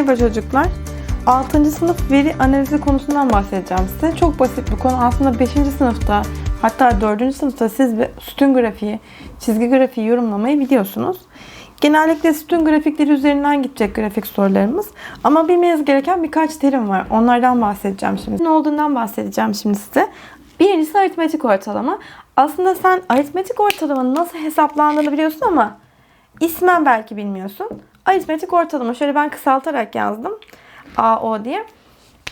Merhaba çocuklar. 6. sınıf veri analizi konusundan bahsedeceğim size. Çok basit bir konu. Aslında 5. sınıfta hatta 4. sınıfta siz bir sütun grafiği, çizgi grafiği yorumlamayı biliyorsunuz. Genellikle sütun grafikleri üzerinden gidecek grafik sorularımız. Ama bilmeniz gereken birkaç terim var. Onlardan bahsedeceğim şimdi. Ne olduğundan bahsedeceğim şimdi size. Birincisi aritmetik ortalama. Aslında sen aritmetik ortalamanın nasıl hesaplandığını biliyorsun ama ismen belki bilmiyorsun. Aritmetik ortalama. Şöyle ben kısaltarak yazdım. AO diye.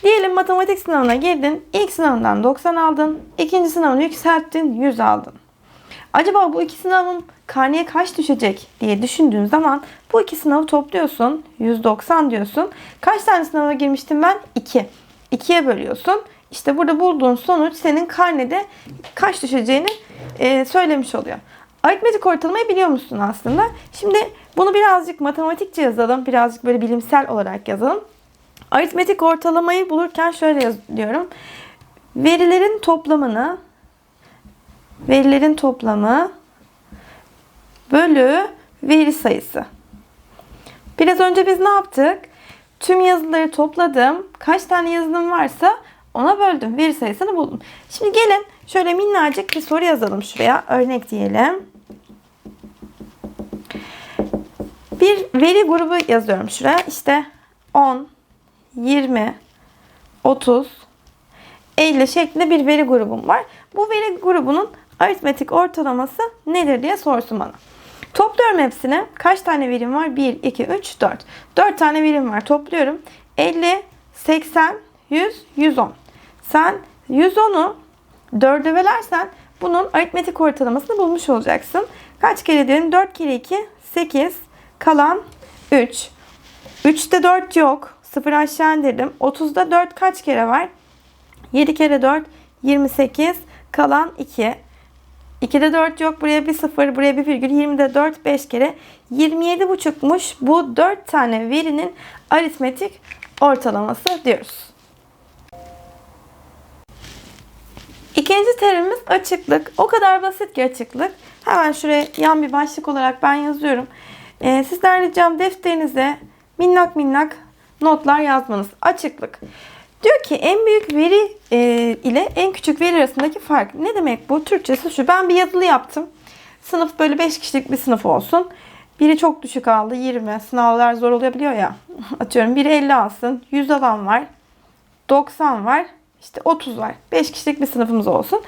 Diyelim matematik sınavına girdin. İlk sınavından 90 aldın. ikinci sınavını yükselttin. 100 aldın. Acaba bu iki sınavın karneye kaç düşecek diye düşündüğün zaman bu iki sınavı topluyorsun. 190 diyorsun. Kaç tane sınava girmiştim ben? 2. 2'ye bölüyorsun. İşte burada bulduğun sonuç senin karnede kaç düşeceğini e, söylemiş oluyor. Aritmetik ortalamayı biliyor musun aslında? Şimdi bunu birazcık matematikçe yazalım. Birazcık böyle bilimsel olarak yazalım. Aritmetik ortalamayı bulurken şöyle yazıyorum. Verilerin toplamını verilerin toplamı bölü veri sayısı. Biraz önce biz ne yaptık? Tüm yazıları topladım. Kaç tane yazılım varsa ona böldüm. Veri sayısını buldum. Şimdi gelin şöyle minnacık bir soru yazalım şuraya. Örnek diyelim. Bir veri grubu yazıyorum şuraya. İşte 10, 20, 30, 50 şeklinde bir veri grubum var. Bu veri grubunun aritmetik ortalaması nedir diye sorsun bana. Topluyorum hepsini. Kaç tane verim var? 1, 2, 3, 4. 4 tane verim var. Topluyorum. 50, 80, 100, 110. Sen 110'u 4'e bölersen bunun aritmetik ortalamasını bulmuş olacaksın. Kaç kere diyelim? 4 kere 2, 8. Kalan 3. 3'te 4 yok. 0 aşağı indirdim. 30'da 4 kaç kere var? 7 kere 4 28. Kalan 2. 2'de 4 yok. Buraya bir 0, buraya bir virgül. 20'de 4 5 kere. 27 buçukmuş. Bu 4 tane verinin aritmetik ortalaması diyoruz. İkinci terimimiz açıklık. O kadar basit ki açıklık. Hemen şuraya yan bir başlık olarak ben yazıyorum. Ee, sizden ricam defterinize minnak minnak notlar yazmanız. Açıklık. Diyor ki en büyük veri e, ile en küçük veri arasındaki fark. Ne demek bu? Türkçesi şu. Ben bir yazılı yaptım. Sınıf böyle 5 kişilik bir sınıf olsun. Biri çok düşük aldı 20. Sınavlar zor olabiliyor ya. Atıyorum biri 50 alsın. 100 alan var. 90 var. İşte 30 var. 5 kişilik bir sınıfımız olsun.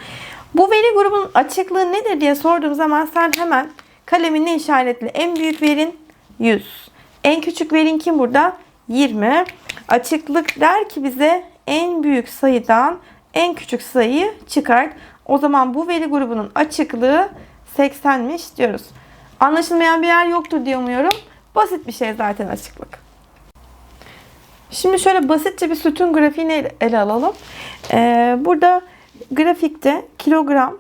Bu veri grubunun açıklığı nedir diye sorduğum zaman sen hemen kaleminle işaretli. En büyük verin 100. En küçük verin kim burada? 20. Açıklık der ki bize en büyük sayıdan en küçük sayıyı çıkart. O zaman bu veri grubunun açıklığı 80'miş diyoruz. Anlaşılmayan bir yer yoktur diye umuyorum. Basit bir şey zaten açıklık. Şimdi şöyle basitçe bir sütun grafiğini ele alalım. Ee, burada grafikte kilogram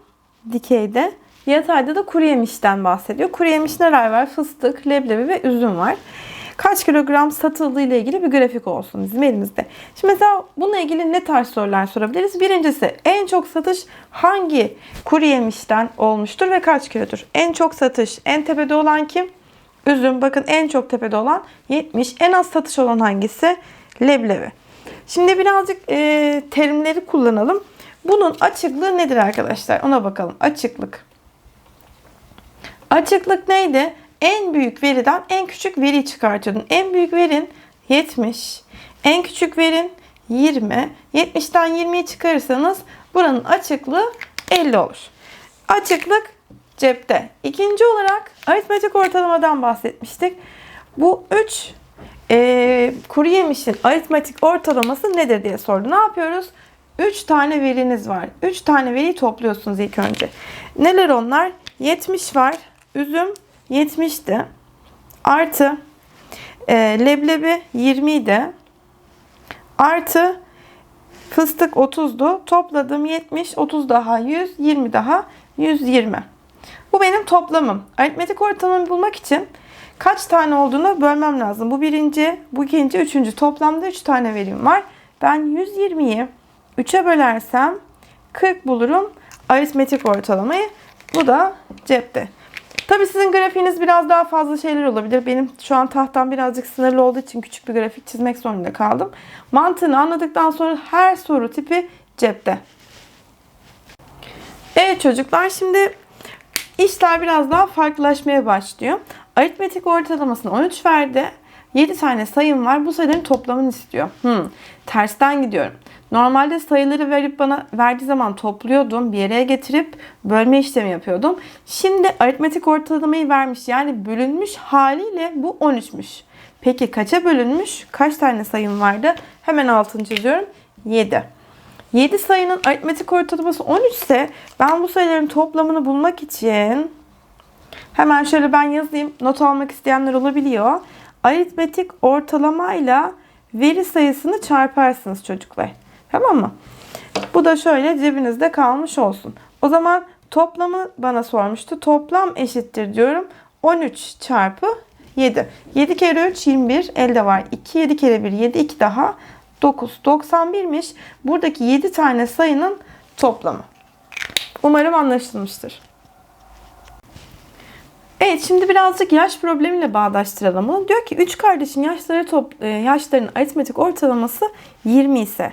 dikeyde yatayda da kuru yemişten bahsediyor. Kuru yemiş neler var? Fıstık, leblebi ve üzüm var. Kaç kilogram satıldığı ile ilgili bir grafik olsun bizim elimizde. Şimdi mesela bununla ilgili ne tarz sorular sorabiliriz? Birincisi en çok satış hangi kuru yemişten olmuştur ve kaç kilodur? En çok satış en tepede olan kim? Üzüm. Bakın en çok tepede olan 70. En az satış olan hangisi? Leblebi. Şimdi birazcık e, terimleri kullanalım. Bunun açıklığı nedir arkadaşlar? Ona bakalım. Açıklık. Açıklık neydi? En büyük veriden en küçük veriyi çıkartıyordun. En büyük verin 70. En küçük verin 20. 70'ten 20'yi çıkarırsanız buranın açıklığı 50 olur. Açıklık cepte. İkinci olarak aritmetik ortalamadan bahsetmiştik. Bu 3 e, kuru yemişin aritmetik ortalaması nedir diye sordu. Ne yapıyoruz? 3 tane veriniz var. 3 tane veriyi topluyorsunuz ilk önce. Neler onlar? 70 var. Üzüm 70'ti. Artı e, leblebi 20 idi. Artı fıstık 30'du. Topladım 70, 30 daha 100, 20 daha 120. Bu benim toplamım. Aritmetik ortalamamı bulmak için kaç tane olduğunu bölmem lazım. Bu birinci, bu ikinci, üçüncü. Toplamda 3 tane verim var. Ben 120'yi 3'e bölersem 40 bulurum aritmetik ortalamayı. Bu da cepte. Tabii sizin grafiğiniz biraz daha fazla şeyler olabilir. Benim şu an tahtam birazcık sınırlı olduğu için küçük bir grafik çizmek zorunda kaldım. Mantığını anladıktan sonra her soru tipi cepte. Evet çocuklar şimdi işler biraz daha farklılaşmaya başlıyor. Aritmetik ortalamasını 13 verdi. 7 tane sayım var. Bu sayıların toplamını istiyor. Hmm, tersten gidiyorum. Normalde sayıları verip bana verdiği zaman topluyordum. Bir yere getirip bölme işlemi yapıyordum. Şimdi aritmetik ortalamayı vermiş. Yani bölünmüş haliyle bu 13'müş. Peki kaça bölünmüş? Kaç tane sayım vardı? Hemen altını çiziyorum. 7. 7 sayının aritmetik ortalaması 13 ise ben bu sayıların toplamını bulmak için hemen şöyle ben yazayım. Not almak isteyenler olabiliyor. Aritmetik ortalamayla veri sayısını çarparsınız çocuklar. Tamam mı? Bu da şöyle cebinizde kalmış olsun. O zaman toplamı bana sormuştu. Toplam eşittir diyorum. 13 çarpı 7. 7 kere 3 21 elde var. 2 7 kere 1 7 2 daha 9 91'miş. Buradaki 7 tane sayının toplamı. Umarım anlaşılmıştır. Evet şimdi birazcık yaş problemiyle bağdaştıralım bunu. Diyor ki 3 kardeşin yaşları top, e, yaşlarının aritmetik ortalaması 20 ise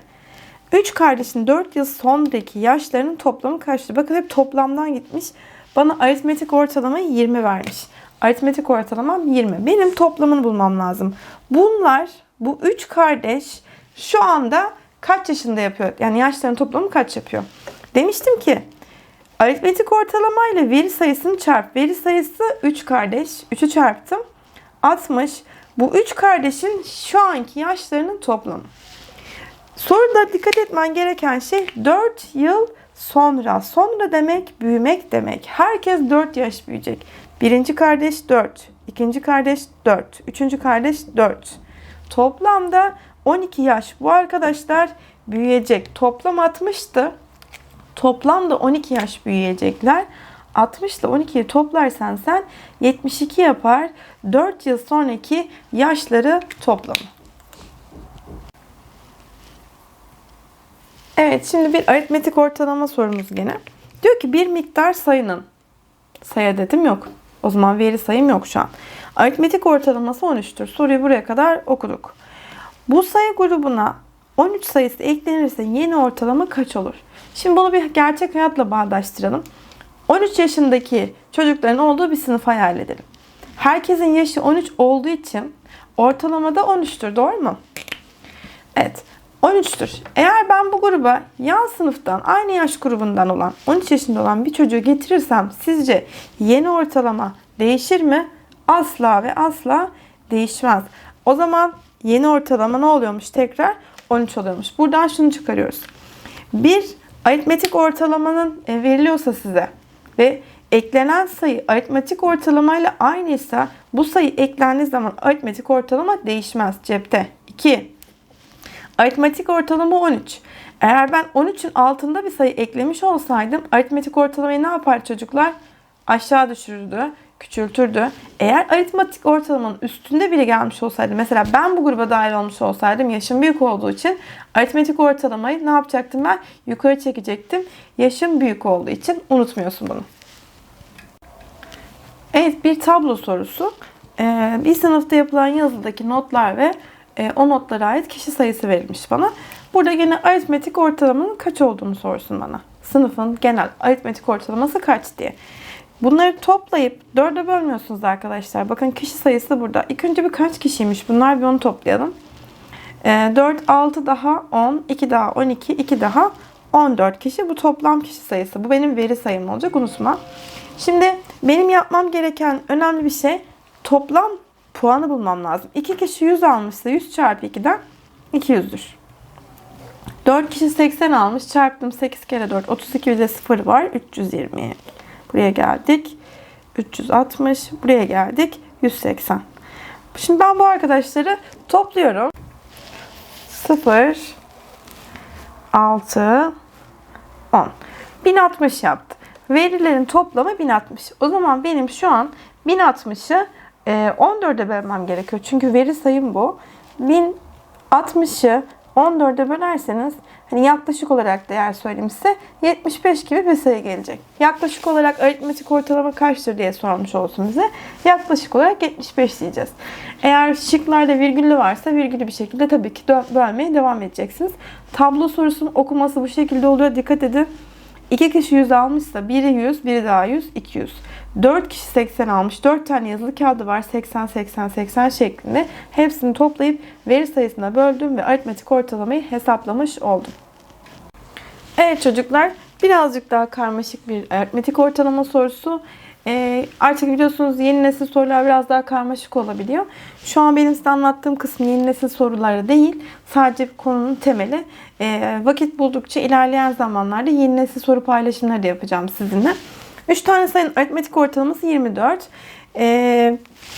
3 kardeşin 4 yıl sonraki yaşlarının toplamı kaçtır? Bakın hep toplamdan gitmiş. Bana aritmetik ortalamayı 20 vermiş. Aritmetik ortalamam 20. Benim toplamını bulmam lazım. Bunlar bu 3 kardeş şu anda kaç yaşında yapıyor? Yani yaşlarının toplamı kaç yapıyor? Demiştim ki aritmetik ortalama ile veri sayısını çarp. Veri sayısı 3 kardeş. 3'ü çarptım. 60. Bu 3 kardeşin şu anki yaşlarının toplamı. Soruda dikkat etmen gereken şey 4 yıl sonra. Sonra demek büyümek demek. Herkes 4 yaş büyüyecek. Birinci kardeş 4, ikinci kardeş 4, üçüncü kardeş 4. Toplamda 12 yaş bu arkadaşlar büyüyecek. Toplam 60'tı. Toplamda 12 yaş büyüyecekler. 60 ile 12'yi toplarsan sen 72 yapar. 4 yıl sonraki yaşları toplamı. Evet şimdi bir aritmetik ortalama sorumuz gene. Diyor ki bir miktar sayının sayı dedim yok. O zaman veri sayım yok şu an. Aritmetik ortalaması 13'tür. Soruyu buraya kadar okuduk. Bu sayı grubuna 13 sayısı eklenirse yeni ortalama kaç olur? Şimdi bunu bir gerçek hayatla bağdaştıralım. 13 yaşındaki çocukların olduğu bir sınıf hayal edelim. Herkesin yaşı 13 olduğu için ortalamada 13'tür. Doğru mu? Evet. 13'tür. Eğer ben bu gruba yan sınıftan, aynı yaş grubundan olan, 13 yaşında olan bir çocuğu getirirsem sizce yeni ortalama değişir mi? Asla ve asla değişmez. O zaman yeni ortalama ne oluyormuş tekrar? 13 oluyormuş. Buradan şunu çıkarıyoruz. Bir aritmetik ortalamanın e, veriliyorsa size ve eklenen sayı aritmetik ortalamayla aynıysa bu sayı eklendiği zaman aritmetik ortalama değişmez cepte. 2. Aritmetik ortalama 13. Eğer ben 13'ün altında bir sayı eklemiş olsaydım aritmetik ortalamayı ne yapar çocuklar? Aşağı düşürürdü, küçültürdü. Eğer aritmetik ortalamanın üstünde biri gelmiş olsaydı, mesela ben bu gruba dahil olmuş olsaydım yaşım büyük olduğu için aritmetik ortalamayı ne yapacaktım ben? Yukarı çekecektim. Yaşım büyük olduğu için unutmuyorsun bunu. Evet bir tablo sorusu. Ee, bir sınıfta yapılan yazıdaki notlar ve e, o notlara ait kişi sayısı verilmiş bana. Burada gene aritmetik ortalamanın kaç olduğunu sorsun bana. Sınıfın genel aritmetik ortalaması kaç diye. Bunları toplayıp 4'e bölmüyorsunuz arkadaşlar. Bakın kişi sayısı burada. İlk önce bir kaç kişiymiş bunlar bir onu toplayalım. E, 4, 6 daha 10, 2 daha 12, 2 daha 14 kişi. Bu toplam kişi sayısı. Bu benim veri sayım olacak unutma. Şimdi benim yapmam gereken önemli bir şey toplam puanı bulmam lazım. 2 kişi 100 almışsa 100 çarpı 2'den 200'dür. 4 kişi 80 almış. Çarptım 8 kere 4. 32 bir de 0 var. 320. Buraya geldik. 360. Buraya geldik. 180. Şimdi ben bu arkadaşları topluyorum. 0 6 10. 1060 yaptı. Verilerin toplamı 1060. O zaman benim şu an 1060'ı 14'e bölmem gerekiyor. Çünkü veri sayım bu. 1060'ı 14'e bölerseniz hani yaklaşık olarak değer söyleyeyim size 75 gibi bir sayı gelecek. Yaklaşık olarak aritmetik ortalama kaçtır diye sormuş olsun bize. Yaklaşık olarak 75 diyeceğiz. Eğer şıklarda virgüllü varsa virgülü bir şekilde tabii ki bölmeye devam edeceksiniz. Tablo sorusunun okuması bu şekilde oluyor. Dikkat edin. İki kişi 100 almışsa biri 100, biri daha 100, 200. 4 kişi 80 almış. 4 tane yazılı kağıdı var. 80, 80, 80 şeklinde. Hepsini toplayıp veri sayısına böldüm ve aritmetik ortalamayı hesaplamış oldum. Evet çocuklar birazcık daha karmaşık bir aritmetik ortalama sorusu. Ee, artık biliyorsunuz yeni nesil sorular biraz daha karmaşık olabiliyor. Şu an benim size anlattığım kısım yeni nesil soruları değil. Sadece konunun temeli. Ee, vakit buldukça ilerleyen zamanlarda yeni nesil soru paylaşımları da yapacağım sizinle. 3 tane sayının aritmetik ortalaması 24. Ee,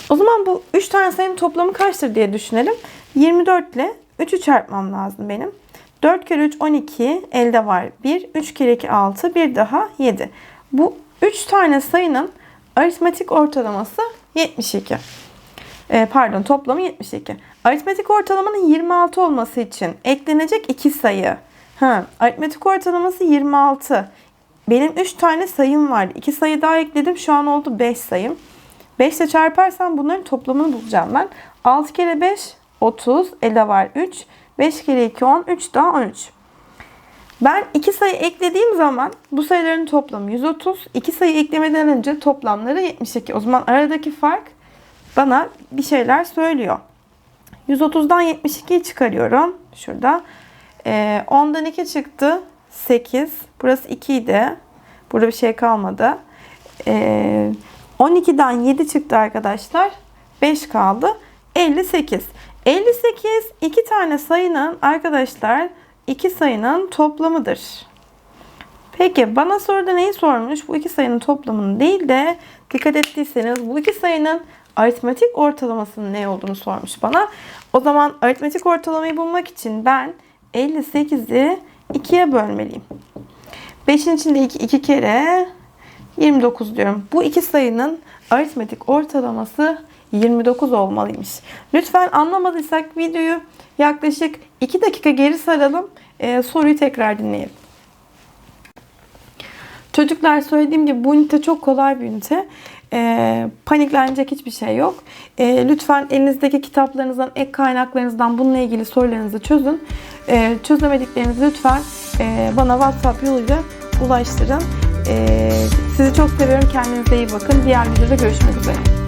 o zaman bu 3 tane sayının toplamı kaçtır diye düşünelim. 24 ile 3'ü çarpmam lazım benim. 4 kere 3 12 elde var 1. 3 kere 2 6 bir daha 7. Bu 3 tane sayının aritmetik ortalaması 72. Ee, pardon toplamı 72. Aritmetik ortalamanın 26 olması için eklenecek 2 sayı. Ha, aritmetik ortalaması 26. Benim 3 tane sayım vardı. 2 sayı daha ekledim. Şu an oldu 5 sayım. 5 ile çarparsam bunların toplamını bulacağım ben. 6 kere 5 30. Elde var 3. 5 kere 2 10. 3 daha 13. Ben 2 sayı eklediğim zaman bu sayıların toplamı 130. 2 sayı eklemeden önce toplamları 72. O zaman aradaki fark bana bir şeyler söylüyor. 130'dan 72'yi çıkarıyorum. Şurada. Ee, 10'dan 2 çıktı. 8. Burası 2 idi. Burada bir şey kalmadı. Ee, 12'den 7 çıktı arkadaşlar. 5 kaldı. 58. 58 iki tane sayının arkadaşlar iki sayının toplamıdır. Peki bana soruda neyi sormuş? Bu iki sayının toplamını değil de dikkat ettiyseniz bu iki sayının aritmetik ortalamasının ne olduğunu sormuş bana. O zaman aritmetik ortalamayı bulmak için ben 58'i 2'ye bölmeliyim. 5'in içinde 2, 2 kere 29 diyorum. Bu iki sayının aritmetik ortalaması 29 olmalıymış. Lütfen anlamadıysak videoyu yaklaşık 2 dakika geri saralım. Ee, soruyu tekrar dinleyelim. Çocuklar söylediğim gibi bu ünite çok kolay bir ünite. Ee, paniklenecek hiçbir şey yok. Ee, lütfen elinizdeki kitaplarınızdan, ek kaynaklarınızdan bununla ilgili sorularınızı çözün. Ee, çözemediklerinizi lütfen e, bana WhatsApp yoluyla ulaştırın. Ee, sizi çok seviyorum. Kendinize iyi bakın. Diğer videoda görüşmek üzere.